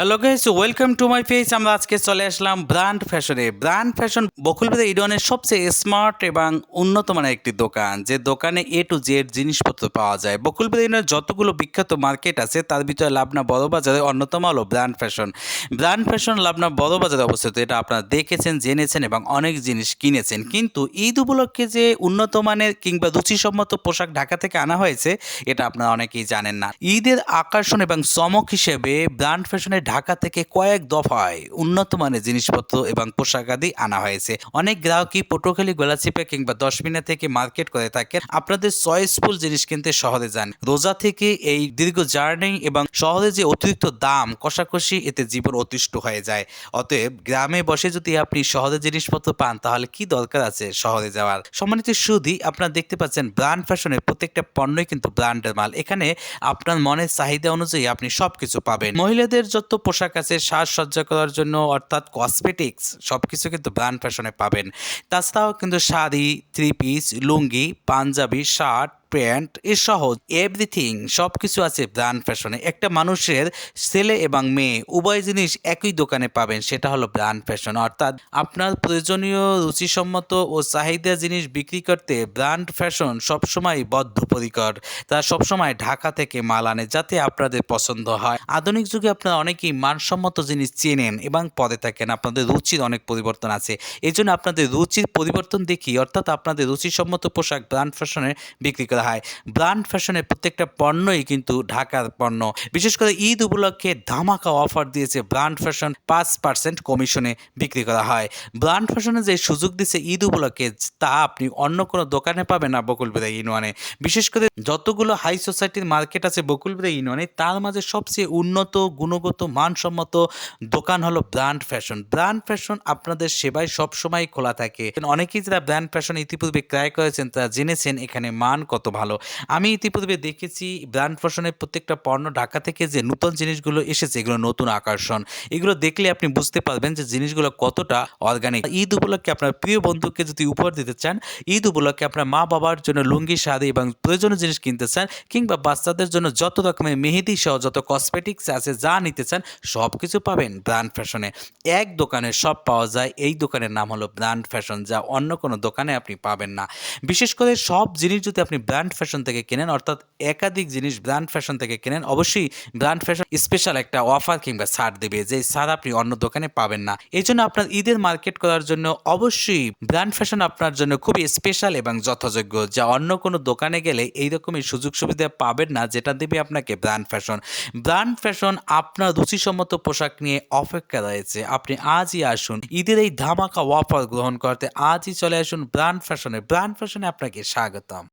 Hello guys welcome to my page আমরা আজকে চলে আসলাম ব্র্যান্ড ফ্যাশনে ব্র্যান্ড ফ্যাশন বকুলবাজার ইডনের সবচেয়ে স্মার্ট এবং উন্নত মানের একটি দোকান। যে দোকানে এ টু জেড জিনিসপত্র পাওয়া যায়। বকুলবাজার ইডনের যতগুলো বিখ্যাত মার্কেট আছে, তার ভিতরে লাবনা বড় বাজারে অন্যতম হলো brand fashion brand fashion Labna বড়বাজারে অবস্থিত। এটা আপনারা দেখেছেন, জেনেছেন এবং অনেক জিনিস কিনেছেন। কিন্তু ঈদ উপলক্ষে যে উন্নত মানের কিংবা রুচিসম্মত পোশাক ঢাকা থেকে আনা হয়েছে, এটা আপনারা অনেকেই জানেন না। ঈদের আকর্ষণ এবং চমক হিসেবে ব্র্যান্ড ফ্যাশনের ঢাকা থেকে কয়েক দফায় উন্নত মানের জিনিসপত্র এবং পোশাক আদি আনা হয়েছে। অনেক গ্রাহকই পটুয়াখালী গোলাচিপে কিংবা দশ মিনিট থেকে মার্কেট করে থাকেন। আপনাদের চয়েসফুল জিনিস কিনতে শহরে যান। রোজা থেকে এই দীর্ঘ জার্নি এবং শহরে যে অতিরিক্ত দাম, কষাকষি এতে জীবন অতিষ্ঠ হয়ে যায়। অতএব গ্রামে বসে যদি আপনি শহরে জিনিসপত্র পান, তাহলে কি দরকার আছে শহরে যাওয়ার? সম্মানিত সুধি, আপনারা দেখতে পাচ্ছেন ব্র্যান্ড ফ্যাশনের প্রত্যেকটা পণ্যই কিন্তু ব্র্যান্ডের মাল। এখানে আপনার মনের চাহিদা অনুযায়ী আপনি সবকিছু পাবেন। মহিলাদের যত পোশাক আছে, সাজসজ্জা করার জন্য, অর্থাৎ কসমেটিক্স সব কিছু কিন্তু ব্র্যান্ড ফ্যাশনে পাবেন। তাছাড়াও কিন্তু sari three piece lungi, panjabi shirt pant সহ এভরিথিং সব কিছু আছে ব্র্যান্ড ফ্যাশনে একটা মানুষের ছেলে এবং মেয়ে, উভয় জিনিস একই দোকানে পাবেন, সেটা হলো ব্র্যান্ড ফ্যাশন অর্থাৎ আপনার প্রয়োজনীয় রুচিসম্মত ও চাহিদা জিনিস বিক্রি করতে ব্র্যান্ড ফ্যাশন সবসময় বদ্ধপরিকর। তারা সবসময় ঢাকা থেকে মাল আনে, যাতে আপনাদের পছন্দ হয়। আধুনিক যুগে আপনারা অনেকেই মানসম্মত জিনিস চেনেন এবং পদে থাকেন, আপনাদের রুচির অনেক পরিবর্তন আছে। এই জন্য আপনাদের রুচির পরিবর্তন দেখি, অর্থাৎ আপনাদের রুচিসম্মত পোশাক ব্র্যান্ড ফ্যাশনে বিক্রি করা হয়। ব্র্যান্ড ফ্যাশনের প্রত্যেকটা পণ্যই কিন্তু ঢাকার পণ্য। বিশেষ করে ঈদ উপলক্ষে ধামাকা অফার দিয়েছে ব্র্যান্ড ফ্যাশন পাঁচ পার্সেন্ট কমিশনে বিক্রি করা হয়। ব্র্যান্ড ফ্যাশনে যে সুযোগ দিচ্ছে ঈদ উপলক্ষে, তা আপনি অন্য কোনো দোকানে পাবেন না বকুলবেড়া ইউনিয়নে। বিশেষ করে যতগুলো হাই সোসাইটির মার্কেট আছে বকুল বকুলবেড়া ইউনিয়নে, তার মাঝে সবচেয়ে উন্নত, গুণগত, মানসম্মত দোকান হলো ব্র্যান্ড ফ্যাশন। ব্র্যান্ড ফ্যাশন আপনাদের সেবায় সবসময় খোলা থাকে। অনেকেই যারা ব্র্যান্ড ফ্যাশন ইতিপূর্বে ক্রয় করেছেন, তারা জেনেছেন এখানে মান কত ভালো। আমি ইতিপূর্বে দেখেছি ব্র্যান্ড ফ্যাশনের প্রত্যেকটা পণ্য ঢাকা থেকে যে নতুন জিনিসগুলো এসেছে, এগুলো নতুন আকর্ষণ, এগুলো দেখলে আপনি বুঝতে পারবেন যে জিনিসগুলো কতটা অর্গানিক ঈদ উপলক্ষে আপনার প্রিয় বন্ধুকে যদি উপহার দিতে চান, ঈদ উপলক্ষে আপনার মা বাবার জন্য লুঙ্গি, শাড়ি এবং প্রয়োজনীয় জিনিস কিনতে চান কিংবা বাচ্চাদের জন্য যত রকমের মেহেদি সহ যত কসমেটিক্স আছে যা নিতে চান সব কিছু পাবেন ব্র্যান্ড ফ্যাশনে। এক দোকানে সব পাওয়া যায়, এই দোকানের নাম হলো ব্র্যান্ড ফ্যাশন যা অন্য কোনো দোকানে আপনি পাবেন না। বিশেষ করে সব জিনিস যদি আপনি ব্র্যান্ড ফ্যাশন থেকে কেনেন, অর্থাৎ একাধিক জিনিস ব্র্যান্ড ফ্যাশন থেকে কেনেন, অবশ্যই ব্র্যান্ড ফ্যাশন স্পেশাল একটা অফার কিংবা ছাড় দেবে, যে ছাড় আপনি অন্য দোকানে পাবেন না। এই জন্য আপনার ঈদের মার্কেট করার জন্য অবশ্যই ব্র্যান্ড ফ্যাশন আপনার জন্য খুবই স্পেশাল এবং যথাযোগ্য, যা অন্য কোনো দোকানে গেলে এই রকমই সুযোগ সুবিধা পাবেন না, যেটা দেবে আপনাকে ব্র্যান্ড ফ্যাশন। ব্র্যান্ড ফ্যাশন আপনার রুচিসম্মত পোশাক নিয়ে অপেক্ষা রয়েছে। আপনি আজই আসুন, ঈদের এই ধামাকা অফার গ্রহণ করতে আজই চলে আসুন ব্র্যান্ড ফ্যাশনে। ব্র্যান্ড ফ্যাশনে আপনাকে স্বাগতম।